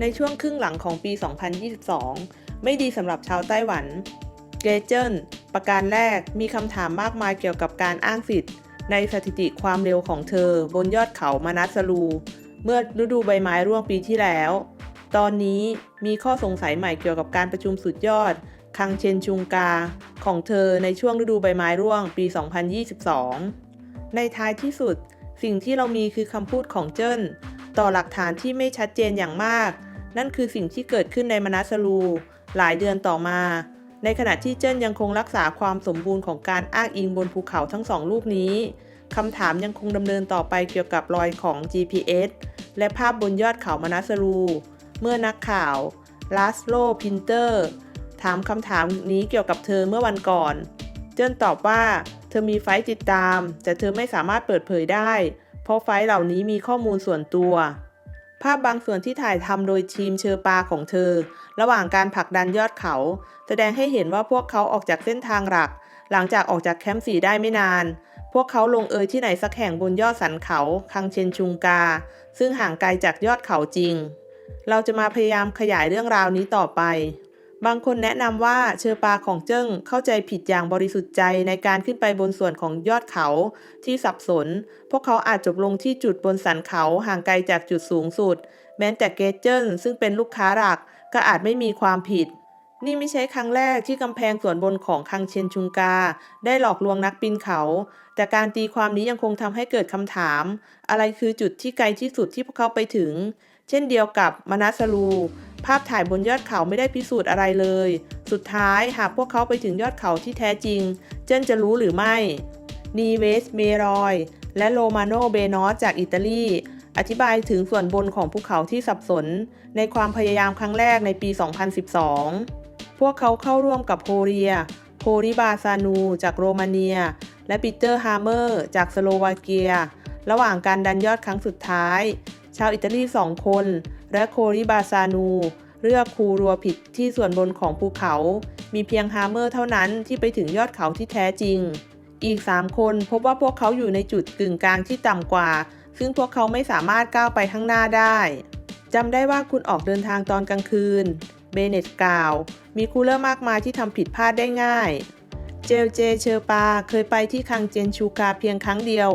ในช่วงครึ่งหลังของปี 2022 ไม่ดีสำหรับชาวไต้หวันเกเจิลประการแรกมีคำถามมากมายเกี่ยวกับการอ้างสิทธิ์ ในสถิติความเร็วของเธอบนยอดเขามานัสลู เมื่อฤดูใบไม้ร่วงปีที่แล้ว ตอนนี้มีข้อสงสัยใหม่เกี่ยวกับการประชุมสุดยอด คังเชนชุงกา ของเธอในช่วงฤดูใบไม้ร่วงปี 2022 ในท้ายที่สุด สิ่งที่เรามีคือคำพูดของเจิ้น ต่อหลักฐานที่ไม่ชัดเจนอย่างมาก นั่นคือสิ่งที่เกิดขึ้นในมนัสลูหลายเดือนต่อมา ในขณะที่เจิ้นยังคงรักษาความสมบูรณ์ของการอ้างอิงบนภูเขาทั้งสองลูกนี้คำถามยังคงดำเนินต่อไปเกี่ยวกับรอยของ GPS และภาพบนยอดเขามนัสลูเมื่อนักข่าวลาสโลพินเตอร์ ถามคำถามนี้เกี่ยวกับเธอเมื่อวันก่อน เจิ้นตอบว่า เธอมีไฟติดตาม แต่เธอไม่สามารถเปิดเผยได้ เพราะไฟล์เหล่านี้มีข้อมูลส่วนตัว ภาพบางส่วนที่ถ่ายทำโดยทีมเชอปาของเธอ ระหว่างการผลักดันยอดเขา แสดงให้เห็นว่าพวกเขาออกจากเส้นทางหลัก หลังจากออกจากแคมป์สีได้ไม่นาน พวกเขาลงเอยที่ไหนสักแห่งบนยอดสันเขา คังเชนชุงกา ซึ่งห่างไกลจากยอดเขาจริง เราจะมาพยายามขยายเรื่องราวนี้ต่อไป บางคนแนะนำว่าเชอปาของเจิ้งเข้าใจผิดอย่างบริสุทธิ์ใจในการขึ้นไปบนส่วนของยอดเขาที่สับสน พวกเขาอาจจบลงที่จุดบนสันเขาห่างไกลจากจุดสูงสุด แม้แต่เกเจิ้นซึ่งเป็นลูกค้าหลักก็อาจไม่มีความผิด นี่ไม่ใช่ครั้งแรกที่กำแพงส่วนบนของคังเชนชุงกา ได้หลอกลวงนักปีนเขา แต่การตีความนี้ยังคงทำให้เกิดคำถาม อะไรคือจุดที่ไกลที่สุดที่พวกเขาไปถึง เช่นเดียวกับมนัสลู ภาพถ่ายบนยอดเขาไม่ได้พิสูจน์อะไรเลย สุดท้ายหากพวกเขาไปถึงยอดเขาที่แท้จริง เจนจะรู้หรือไม่ นีเวสเมรอย และโรมาโนเบนอสจากอิตาลี อธิบายถึงส่วนบนของภูเขาที่สับสน ในความพยายามครั้งแรกในปี 2012 พวกเขาเข้าร่วมกับโฮเรียโพริบาซานู จากโรมาเนีย และปีเตอร์ฮาร์เมอร์ จากสโลวาเกีย ระหว่างการดันยอดครั้งสุดท้าย ชาวอิตาลีสองคน และโคริบาซานู เลือกคูรัวผิดที่ส่วนบนของภูเขา มีเพียงฮาร์เมอร์เท่านั้นที่ไปถึงยอดเขาที่แท้จริง อีก 3 คนพบว่าพวกเขาอยู่ในจุดกึ่งกลางที่ต่ำกว่า ซึ่งพวกเขาไม่สามารถก้าวไปข้างหน้าได้จำได้ว่าคุณออกเดินทางตอนกลางคืน เบเนตกล่าว มีคูลเลอร์มากมายที่ทำผิดพลาดได้ง่าย เจลเจเชอร์ปาเคยไปที่คังเจนชูกาเพียงครั้งเดียว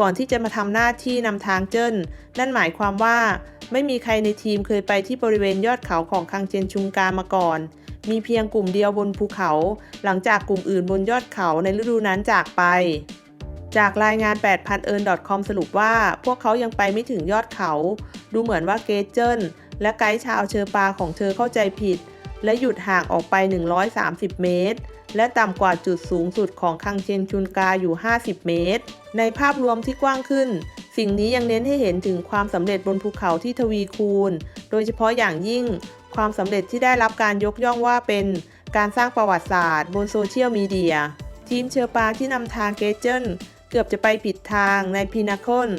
ก่อนที่จะมาทำหน้าที่นำทางเจิ้น นั่นหมายความว่า ไม่มีใครในทีมเคยไปที่บริเวณยอดเขาของคังเจนชุงกามาก่อน มีเพียงกลุ่มเดียวบนภูเขา หลังจากกลุ่มอื่นบนยอดเขาในฤดูนั้นจากไป จากรายงาน 8,000 e a r n c o m สรุปว่าพวกเขายังไปไม่ถึงยอดเขา ดูเหมือนว่าเกเจิ้นและไกด์ชาวเชอปาของเธอเข้าใจผิด และหยุดห่างออกไป 130 เมตร และต่ำกว่าจุดสูงสุดของคังเชนชุนกาอยู่ 50 เมตร ในภาพรวมที่กว้างขึ้น สิ่งนี้ยังเน้นให้เห็นถึงความสำเร็จบนภูเขาที่ทวีคูณ โดยเฉพาะอย่างยิ่ง ความสำเร็จที่ได้รับการยกย่องว่าเป็นการสร้างประวัติศาสตร์บนโซเชียลมีเดีย ทีมเชอร์ปาที่นำทางเกเจนเกือบจะไปผิดทางในพีนาคอน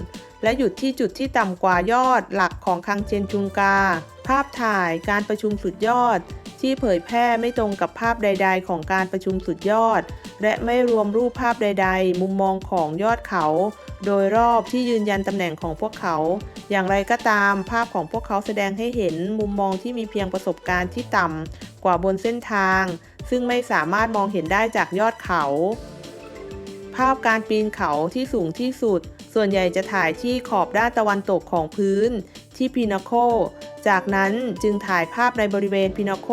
และหยุดที่จุดที่ต่ำกว่ายอดหลักของคังเชนจุงกา ภาพถ่ายการประชุมสุดยอด ที่เผยแพร่ไม่ตรงกับภาพใด ๆ ของการประชุมสุดยอด และไม่รวมรูปภาพใด ๆ มุมมองของยอดเขา โดยรอบที่ยืนยันตำแหน่งของพวกเขา อย่างไรก็ตามภาพของพวกเขาแสดงให้เห็นมุมมองที่มีเพียงประสบการณ์ที่ต่ำกว่าบนเส้นทาง ซึ่งไม่สามารถมองเห็นได้จากยอดเขา ภาพการปีนเขาที่สูงที่สุด ส่วนใหญ่จะถ่ายที่ขอบด้านตะวันตกของพื้น ที่พีนาโค จากนั้นจึงถ่ายภาพในบริเวณพีนาโค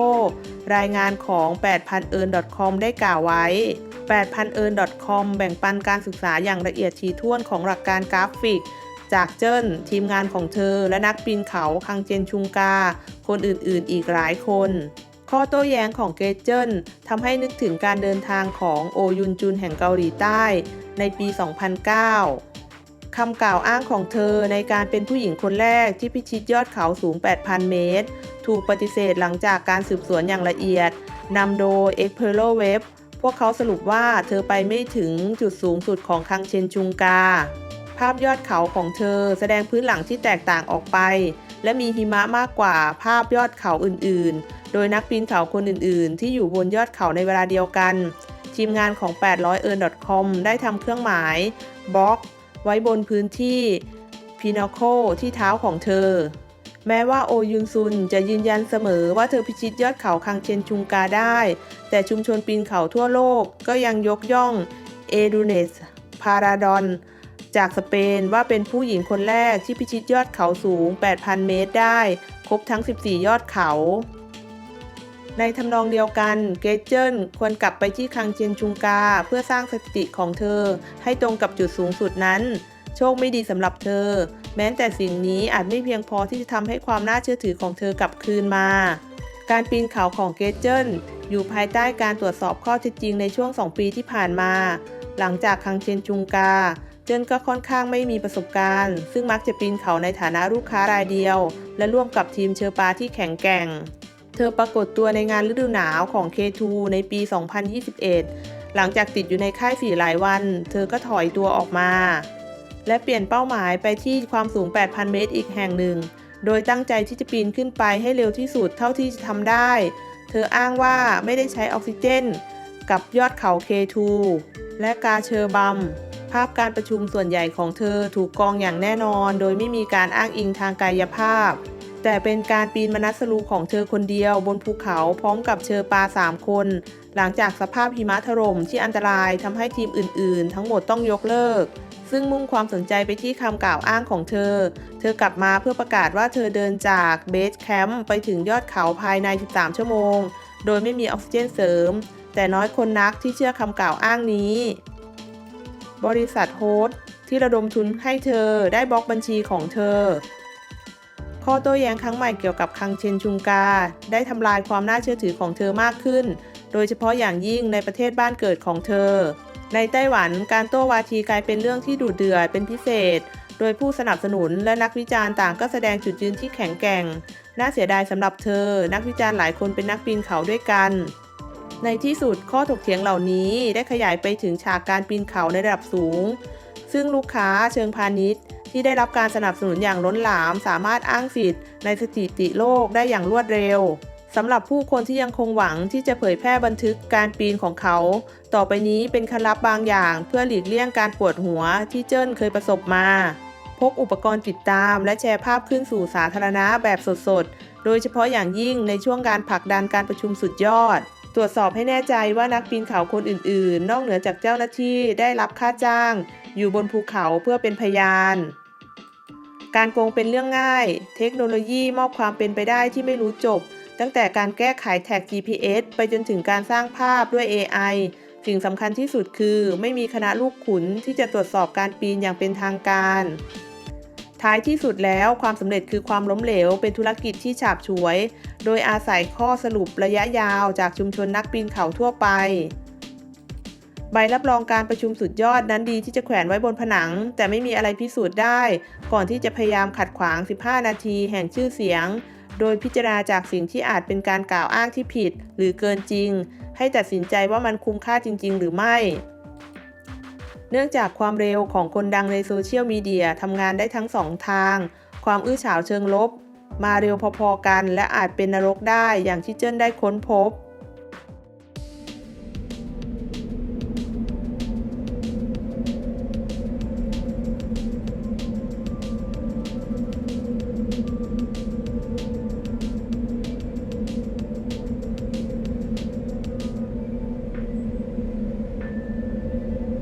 รายงานของ 8,000 e a r n c o m ได้กล่าวไว้ 8,000 e a r n c o m แบ่งปันการศึกษาอย่างละเอียดถี่ถ้วนของหลักการกราฟิก จากเจิ้น ทีมงานของเธอ และนักปีนเขาคังเจนชุงกา คนอื่นๆ อีกหลายคน ข้อโต้แย้งของเกเจิ้นทำให้นึกถึงการเดินทางของโอยุนจุนแห่งเกาหลีใต้ ในปี 2009 คำกล่าวอ้างของเธอในการเป็นผู้หญิงคนแรกที่พิชิตยอดเขาสูง 8,000 เมตร ถูกปฏิเสธหลังจากการสืบสวนอย่างละเอียดนำโดย e x p e r o Web พวกเขาสรุปว่าเธอไปไม่ถึงจุดสูงสุดของคังเชนชุงกา ภาพยอดเขาของเธอแสดงพื้นหลังที่แตกต่างออกไป และมีหิมะมากกว่าภาพยอดเขาอื่น ๆ โดยนักปีนเขาคนอื่น ๆ ที่อยู่บนยอดเขาในเวลาเดียวกัน ทีมงานของ 800 e a r n c o m ได้ทำเครื่องหมายบล็อก ไว้บนพื้นที่ Pinnacle ที่เท้าของเธอ แม้ว่าโอยุนซุนจะยืนยันเสมอว่าเธอพิชิตยอดเขาคังเชนชุงกาได้ แต่ชุมชนปีนเขาทั่วโลกก็ยังยกย่องเอดูเนสพาราดอนจากสเปนว่าเป็นผู้หญิงคนแรกที่พิชิตยอดเขาสูง 8,000 เมตรได้ ครบทั้ง 14 ยอดเขา ในทำนองเดียวกันเกเจิลควรกลับไปที่คังเจียนชุงกา เพื่อสร้างสถิติของเธอ ให้ตรงกับจุดสูงสุดนั้น โชคไม่ดีสำหรับเธอ แม้แต่สิ่งนี้อาจไม่เพียงพอที่จะทำให้ความน่าเชื่อถือของเธอกลับคืนมา การปีนเขาของเกเจิลอยู่ภายใต้การตรวจสอบข้อเท็จจริงในช่วง 2 ปีที่ผ่านมา หลังจากคังเชียนจุงกา เจินก็ค่อนข้างไม่มีประสบการณ์ ซึ่งมักจะปีนเขาในฐานะลูกค้ารายเดียว และร่วมกับทีมเชอร์ปาที่แข็งแกร่ง เธอปรากฏตัวในงานฤดูหนาวของ K2 ในปี 2021 หลังจากติดอยู่ในค่ายฝีหลายวัน เธอก็ถอยตัวออกมา และเปลี่ยนเป้าหมายไปที่ความสูง 8,000 เมตรอีกแห่งหนึ่ง โดยตั้งใจที่จะปีนขึ้นไปให้เร็วที่สุดเท่าที่จะทำได้ เธออ้างว่าไม่ได้ใช้ออกซิเจน กับยอดเขา K2 และกาเชอร์บัมภาพการประชุมส่วนใหญ่ของเธอถูกกองอย่างแน่นอน โดยไม่มีการอ้างอิงทางกายภาพ แต่เป็นการปีนมนัสลูของเธอคนเดียวบนภูเขาพร้อมกับเชอปา 3 คน หลังจากสภาพหิมะถล่มที่อันตรายทำให้ทีมอื่นๆ ทั้งหมดต้องยกเลิก ซึ่งมุ่งความสนใจไปที่คำกล่าวอ้างของเธอ เธอกลับมาเพื่อประกาศว่าเธอเดินจากเบสแคมป์ไปถึงยอดเขาภายใน 13 ชั่วโมง โดยไม่มีออกซิเจนเสริม แต่น้อยคนนักที่เชื่อคำกล่าวอ้างนี้ บริษัทโฮสที่ระดมทุนให้เธอได้บล็อกบัญชีของเธอ ข้อโต้แย้งครั้งใหม่เกี่ยวกับคังเชนชุงกา ได้ทำลายความน่าเชื่อถือของเธอมากขึ้น โดยเฉพาะอย่างยิ่งในประเทศบ้านเกิดของเธอ ในไต้หวันการโต้วาทีกลายเป็นเรื่องที่ดุเดือดเป็นพิเศษ โดยผู้สนับสนุนและนักวิจารณ์ต่างก็แสดงจุดยืนที่แข็งแกร่ง น่าเสียดายสำหรับเธอ นักวิจารณ์หลายคนเป็นนักปีนเขาด้วยกัน ในที่สุดข้อถกเถียงเหล่านี้ได้ขยายไปถึงฉากการปีนเขาในระดับสูง ซึ่งลูกค้าเชิงพาณิชย์ ที่ได้รับการสนับสนุนอย่างล้นหลาม สามารถอ้างสิทธิ์ ในสถิติโลกได้อย่างรวดเร็วสำหรับผู้คนที่ยังคงหวังที่จะเผยแพร่บันทึกการปีนของเขา ต่อไปนี้เป็นเคล็ดลับบางอย่าง เพื่อหลีกเลี่ยงการปวดหัวที่เจิ้นเคยประสบมา พกอุปกรณ์ติดตาม และแชร์ภาพขึ้นสู่สาธารณะแบบสดๆ โดยเฉพาะอย่างยิ่งในช่วงการผลักดันการประชุมสุดยอด ตรวจสอบให้แน่ใจว่านักปีนเขาคนอื่นๆ นอกเหนือจากเจ้าหน้าที่ได้รับค่าจ้าง อยู่บนภูเขาเพื่อเป็นพยาน การโกงเป็นเรื่องง่าย เทคโนโลยีมอบความเป็นไปได้ที่ไม่รู้จบ ตั้งแต่การแก้ไขแท็ก GPS ไปจนถึงการสร้างภาพด้วย AI สิ่งสำคัญที่สุดคือ ไม่มีคณะลูกขุนที่จะตรวจสอบการปีนอย่างเป็นทางการ ท้ายที่สุดแล้วความสำเร็จคือความล้มเหลว เป็นธุรกิจที่ฉาบฉวย โดยอาศัยข้อสรุประยะยาวจากชุมชนนักปีนเขาทั่วไป ใบรับรองการประชุมสุดยอดนั้นดีที่จะแขวนไว้บนผนัง แต่ไม่มีอะไรพิสูจน์ได้ ก่อนที่จะพยายามขัดขวาง 15 นาทีแห่งชื่อเสียง โดยพิจารณาจากสิ่งที่อาจเป็นการกล่าวอ้างที่ผิด หรือเกินจริง ให้ตัดสินใจว่ามันคุ้มค่าจริง ๆ หรือไม่เนื่องจากความเร็วของคนดังในโซเชียลมีเดียทำงานได้ทั้งสองทาง ความอื้อฉาวเชิงลบ มาเร็วพอๆกัน และอาจเป็นนรกได้อย่างที่เจิ้นได้ค้นพบ